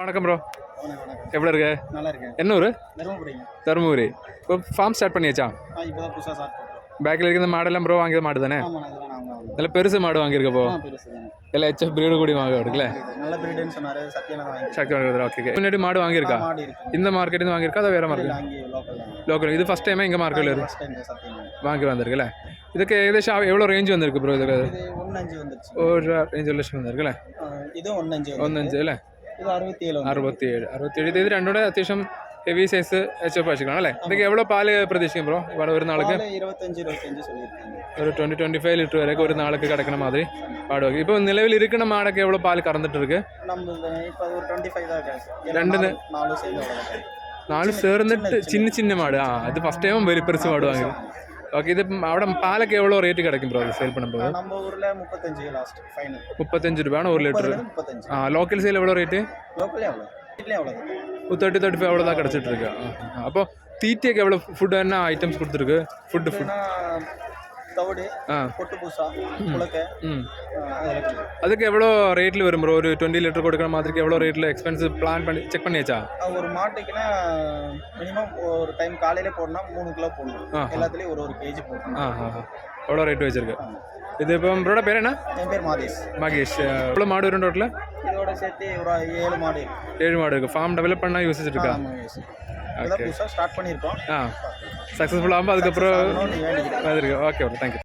வணக்கம் ப்ரோ எவ்வளோ இருக்கு நல்லா இருக்கு? என்ன ஊர்? தருமபுரி. இப்போ ஃபார்ம் ஸ்டார்ட் பண்ணியாச்சா? பேக்கில் இருக்கிற மாடெல்லாம் ப்ரோ வாங்கிற மாடு தானே? நல்ல பெருசு மாடு வாங்கியிருக்க போ இல்லை ஹெச்எஃப் பிரீடு கூடி வாங்க இருக்குல்ல நல்ல பிரீடுன்னு சொன்னாரு சக்தி வாங்குறது ஓகே முன்னாடி மாடு வாங்கியிருக்கா? இந்த மார்க்கெட்லேருந்து வாங்கியிருக்கா? அதை வேறு மார்க்கெட் லோக்கல் இது ஃபஸ்ட் டைமே இங்கே மார்க்கெட்டில் இருக்கு வாங்கி வந்திருக்குல்ல? இதுக்கு ஏகദേശம் எவ்வளோ ரேஞ்சு வந்திருக்கு ப்ரோ இதுக்கு? ஒரு ரேஞ்ச் லட்சம் வந்திருக்குல்ல? இதுவும் ஒன்னஞ்சு ஒன்னஞ்சு இல்லை? അറുപത്തിയേഴ് അറുപത്തിയേഴ്. ഇത് രണ്ടുകൂടെ അത്യാവശ്യം ഹെവി സൈസ് എച്ച് എഫ് പശുക്കളാണ് അല്ലേ? ഇതൊക്കെ എവിടെ പാൽ പ്രതീക്ഷിക്കും ബ്രോ ഇവിടെ ഒരു നാൾക്ക്? ഒരു ട്വന്റി ട്വന്റി ഫൈവ് ലിറ്റർ വരെ ഒരു നാൾക്ക് കിടക്കണ മാതിരി പാടുക ഇപ്പോൾ നിലവിൽ ഇരിക്കണ മാടൊക്കെ എവിടെ പാൽ കറന്നിട്ടിരിക്ക്? രണ്ട് നാല് ചേർന്നിട്ട് ചിന്ന ചിന്ന മാട്. ആ അത് ഫസ്റ്റ് ടൈം വലിപ്പറിച്ച് മാട് വാങ്ങി ஓகே இது அவட பாலுக்கு எவ்வளோ ரேட்டு கிடைக்கும் ப்ரோ சேல் பண்ணும்போது? நம்ம ஊரில் முப்பத்தஞ்சு லாஸ்ட் ஃபைனல் முப்பத்தஞ்சு ரூபான ஒரு லிட்டர் முப்பத்தஞ்சு. ஆ லோக்கல் சேல் எவ்வளோ ரேட்டு லோக்கலே அவ்வளோ அவ்வளோ தேர்ட்டி தேர்ட்டி ஃபைவ் அவ்வளோ தான் கிடச்சிட்டு இருக்கு. அப்போ தீட்டியக்கு எவ்வளோ ஃபுட் என்ன ஐட்டம்ஸ் கொடுத்துருக்கு? ஃபுட்டு ஃபுட் தவிடு பொட்டு பூசா கொடுக்கும். அதுக்கு எவ்வளோ ரேட்டில் வரும் ப்ரோ ஒரு டுவெண்ட்டி லிட்டர் கொடுக்குற மாதிரிக்கு எவ்வளோ ரேட்டில் எக்ஸ்பென்ஸ் பிளான் பண்ணி செக் பண்ணியாச்சா? ஒரு மாட்டுக்குன்னா மினிமம் ஒரு டைம் காலையில போடணும் மூணு கிலோ போடணும். எல்லாத்துலேயும் ஒரு ஒரு கேஜி போடணும். எவ்வளோ ரேட் வச்சிருக்கு? இது இப்போ ப்ரோட பேர் என்ன? என் பேர் மாதேஷ். மகேஷ் எவ்வளோ மாடு வரும் டோட்டலில் இதோட சேர்த்து ஒரு ஏழு மாடு ஏழு மாடு இருக்குது ஃபார்ம் டெவலப் பண்ணால் யூஸ் இருக்கா இப்பதான் புதுசாக ஸ்டார்ட் பண்ணியிருக்கோம். ஆ சக்ஸஸ்ஃபுல் ஆகும்போது அதுக்கப்புறம் இருக்கு ஓகே ப்ரோ தேங்க்யூ